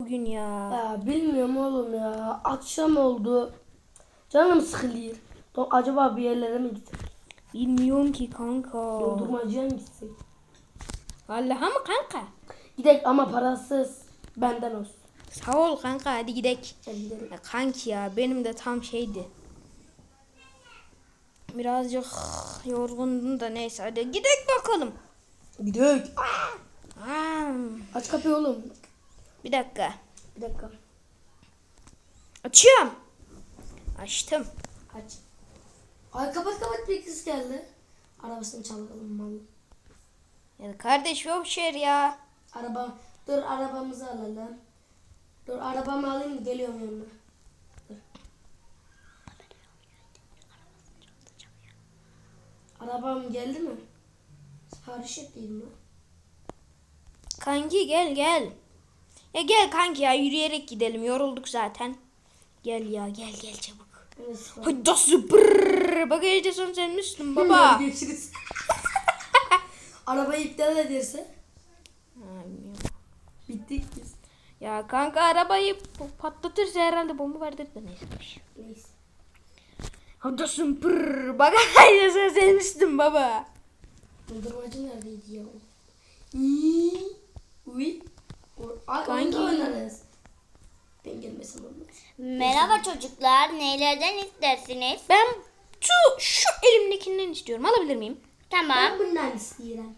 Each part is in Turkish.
bugün ya? Ya bilmiyorum oğlum ya. Akşam oldu. Canım sıkılıyor. Do- Acaba bir yerlere mi gitsek? Bilmiyorum ki kanka. Dondurmacıya mı gitsek? Vallahi mı kanka? Gidek ama parasız. Benden olsun. Sağ ol kanka hadi gidek. Gidelim. Ya kanki ya benim de tam şeydi. Birazcık yorgundum da neyse hadi gidek bakalım. Gidek. Aa, Aç kapıyı oğlum. Bir dakika. Bir dakika. Açıyorum. Açtım. Aç. Ay kapat kapat bir kız geldi. Arabasını çalalım mal. Ya kardeş yok şer ya. Araba. Dur arabamızı alalım. Dur arabamı alayım geliyorum yanına. Dur. Arabam geldi mi? Sipariş ettiydim mi? Kanki gel gel. Ya gel kanki ya yürüyerek gidelim yorulduk zaten. Gel ya gel gel çabuk. Hadi da süpür. Bagajda son sen misin baba? Görüşürüz. Arabayı iptal ederse bittik biz. ya kanka arabayı patlatırsa herhalde bomba vardır da neyse. Neyse. Hadi süpür. Bagajda son sen misin baba? Dondurmacı neredeydi ya? İyi. Uy. Ay Kanki. oynarız. Ben gelmesem olmaz. Merhaba çocuklar. Nelerden istersiniz? Ben şu, şu elimdekinden istiyorum. Alabilir miyim? Tamam. Ben bundan istiyorum.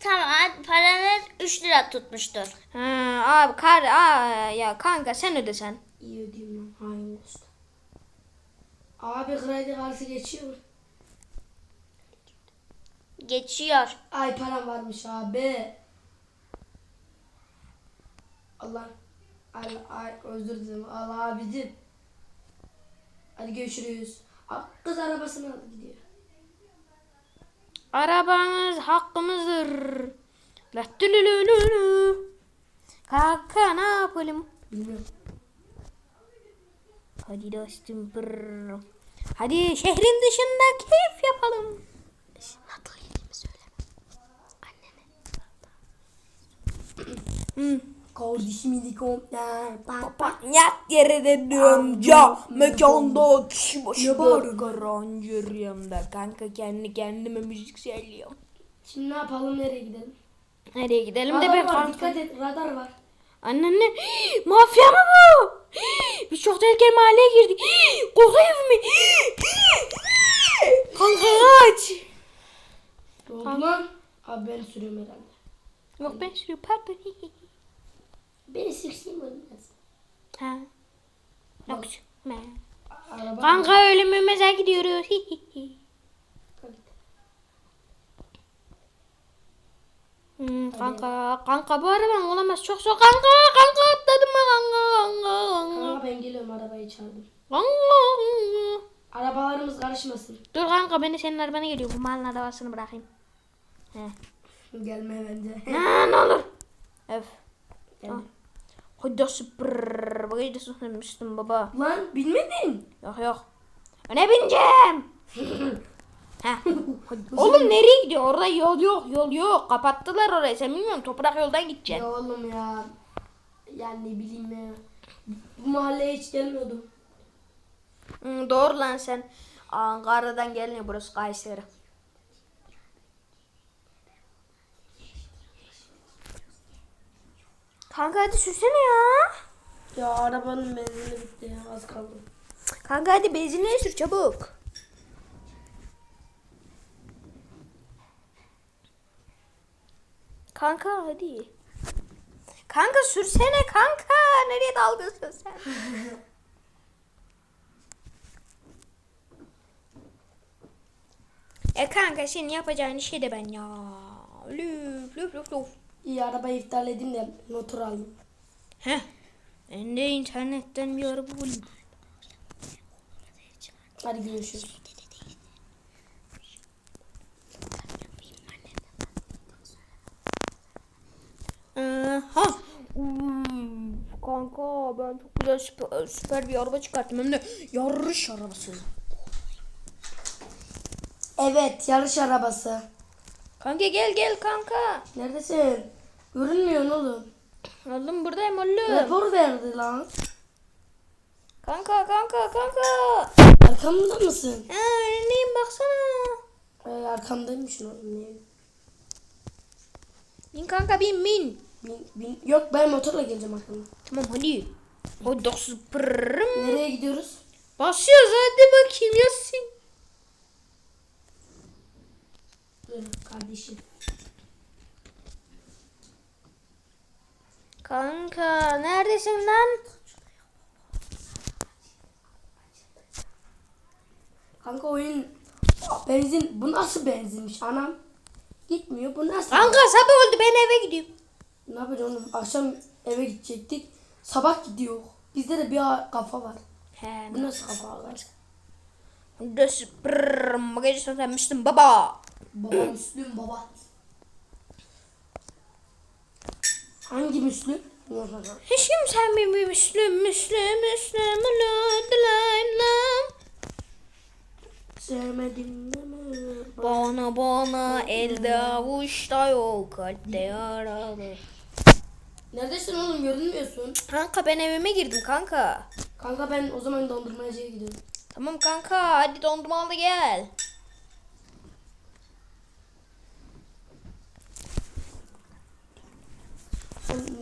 Tamam. Paranız 3 lira tutmuştur. Ha, abi kar aa, ya kanka sen ödesen. İyi ödeyeyim lan. Hain usta. Abi kredi kartı geçiyor mu? Geçiyor. Ay param varmış abi. Allah. Ay, ay özür dilerim. Allah abicim. Hadi görüşürüz. Kız arabasını aldı gidiyor. Arabanız hakkımızdır. Lattülülülülü. Kanka ne yapalım? Bilmiyorum. Hadi dostum. Brr. Hadi şehrin dışında keyif yapalım. Yediğimi söyleme. Annene. Hı. Kardeşim ilikom. Ya, bak bak. Yat yere ya mekanda kişi başı Ne garancır yanımda kanka kendi kendime müzik söylüyorum. Şimdi ne yapalım nereye gidelim? Nereye gidelim de Radar ben var kanka. dikkat et radar var. Anneanne mafya mı bu? Biz çok tehlikeli mahalleye girdik. Koku evi mi? Kanka kaç. Ne oldu lan? Abi ben sürüyorum herhalde. Yok ben sürüyorum pardon. Beni sıksın ölmez. ha. Yok. ben. Araba Kanka ölümümüze gidiyoruz. Hmm, kanka, kanka bu araban olamaz çok zor kanka, kanka atladım ben kanka, kanka, kanka, Kanka ben geliyorum arabayı çaldım. kanka. Arabalarımız karışmasın. Dur kanka beni senin arabana geliyor, bu malın arabasını bırakayım. He. Gelme bence. Ha, ne olur. Öf. Gelme. Hadi süpür. Bagajı da sunmuştum baba. Lan bilmedin. Yok yok. Öne bineceğim. Heh. Oğlum nereye gidiyor? Orada yol yok, yol yok. Kapattılar orayı. Sen bilmiyorum toprak yoldan gideceksin. Ya oğlum ya. Yani ne bileyim ya. Bu mahalleye hiç gelmiyordum. Hı, doğru lan sen. Ankara'dan gelmiyor burası Kayseri. Kanka hadi sürsene ya. Ya arabanın benzini bitti ya az kaldı. Kanka hadi benzinliğe sür çabuk. Kanka hadi. Kanka sürsene kanka. Nereye dalgasın sen? e kanka senin yapacağın şey de ben ya. Lüf lüf lüf lüf. İyi arabayı iptal edeyim de motor alayım. Heh. Ben de internetten bir araba bulayım. Hadi görüşürüz. Aha. Hmm, Kanka ben çok güzel süper, süper bir araba çıkarttım hem de yarış arabası. Evet yarış arabası. Kanka gel gel kanka. Neredesin? Görünmüyorsun oğlum. Oğlum buradayım oğlum. Rapor verdi lan. Kanka kanka kanka. Arkamda mısın? Ha önündeyim baksana. Ee, arkamdaymış oğlum. Niye? Bin kanka bin bin. Bin, bin, yok ben motorla geleceğim arkamda. Tamam hadi. O dokuz pırrım. Nereye gidiyoruz? Basıyoruz hadi bakayım yazsın. Dur kardeşim. Kanka neredesin lan? Kanka oyun benzin bu nasıl benzinmiş anam? Gitmiyor bu nasıl? Kanka sabah oldu ben eve gidiyorum. Ne yapacağız oğlum? Akşam eve gidecektik. Sabah gidiyor. Bizde de bir kafa var. He. Bu nasıl kafa var? Pırrım. Bagajı soklamıştım baba. Baba Müslüm baba. Hangi Müslüm? Hiç kimsen bir Müslüm Müslüm Müslüm Müslüm Sevmedim deme. Bana bana elde avuçta yok kalpte yaralı. Neredesin oğlum görünmüyorsun. Kanka ben evime girdim kanka. Kanka ben o zaman dondurmacıya gidiyorum. Tamam kanka hadi dondurma al da gel.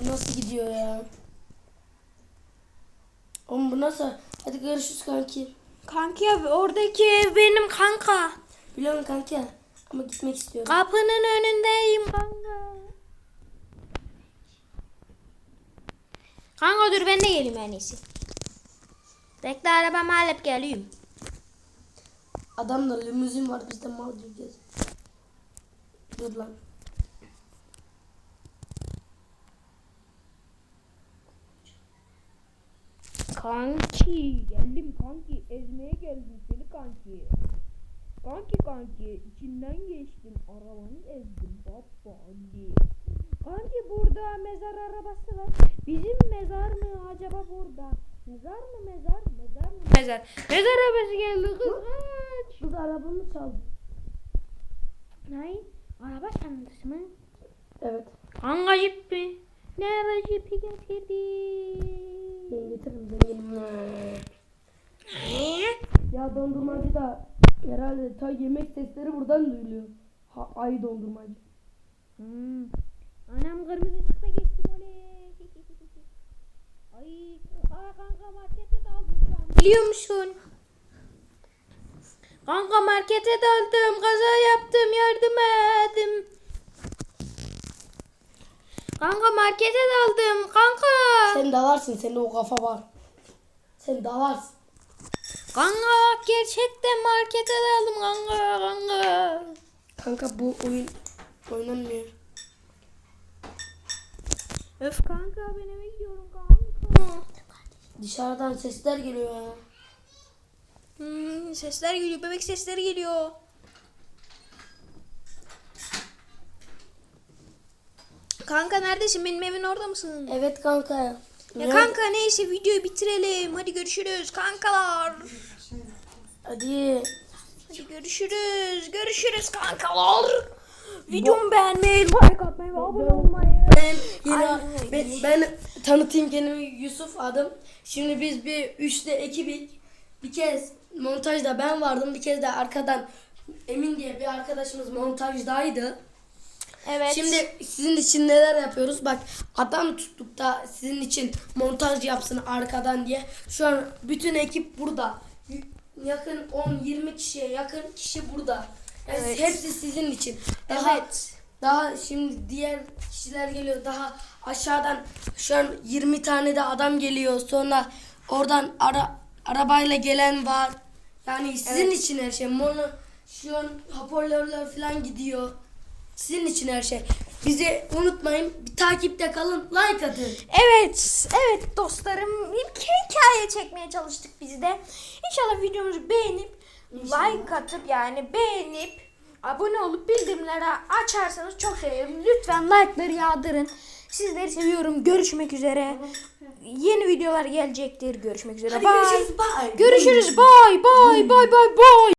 Nasıl gidiyor ya? Oğlum bu nasıl? Hadi görüşürüz kanki. Kanki abi oradaki ev benim kanka. Biliyorum kanki ama gitmek istiyorum. Kapının önündeyim kanka. Kanka dur ben de geleyim en iyisi. Bekle arabamı alıp geleyim. Adamda limuzin var biz de mal diyeceğiz. Dur lan. Kanki geldim kanki ezmeye geldim seni kanki. Kanki kanki içinden geçtim arabanı ezdim baba hadi. Kanki burada mezar arabası var. Bizim mezar mı acaba burada? Mezar mı mezar? Mezar mı? Mezar. Mezar arabası geldi kız kaç. Kız arabamı çaldı. Ne? Araba çantası mı? Evet. Hangi jip mi? Nerede jipi getirdi? Ben getiririm zenginim. Ya dondurmacı da herhalde ta yemek sesleri buradan duyuluyor. Ha, ay dondurmacı. Hmm. Anam kırmızı ışıkta geçtim oley. Ay, aa kanka markete daldım şu an. Biliyor musun? Kanka markete daldım, kaza yaptım, yardım edin. Kanka markete daldım, kanka. Sen dalarsın sende o kafa var. Sen dalarsın. Kanka gerçekten markete daldım kanka, kanka. Kanka bu oyun oynanmıyor. Öf kanka ben eve gidiyorum kanka. Dışarıdan sesler geliyor ya. Hmm, sesler geliyor, bebek sesleri geliyor. Kanka neredesin? Benim evin orada mısın? Evet kanka. Ya Nerede- kanka neyse videoyu bitirelim. Hadi görüşürüz kankalar. Hadi. Hadi görüşürüz. Görüşürüz kankalar. Videomu beğenmeyi, like atmayı ve abone olmayı. Ben yine Ay. ben, ben tanıtayım kendimi Yusuf adım. Şimdi biz bir üçte ekibik. Bir kez montajda ben vardım. Bir kez de arkadan Emin diye bir arkadaşımız montajdaydı. Evet. Şimdi sizin için neler yapıyoruz? Bak adam tuttuk da sizin için montaj yapsın arkadan diye. Şu an bütün ekip burada. Yakın 10-20 kişiye yakın kişi burada. Yani Evet. hepsi sizin için. Daha, Evet. Daha şimdi diğer kişiler geliyor. Daha aşağıdan şu an 20 tane de adam geliyor. Sonra oradan ara, arabayla gelen var. Yani sizin Evet. için her şey. Mono, şu an hoparlörler falan gidiyor. Sizin için her şey. Bizi unutmayın. Bir takipte kalın. Like atın. Evet, evet dostlarım. Bir hikaye çekmeye çalıştık biz de. İnşallah videomuzu beğenip, like atıp yani beğenip, abone olup bildirimleri açarsanız çok sevinirim. Lütfen like'ları yağdırın. Sizleri seviyorum. Görüşmek üzere. Yeni videolar gelecektir. Görüşmek üzere. Hadi Bye. görüşürüz. Bye. Görüşürüz. Bye. Bye. Bye. Bye. Bye.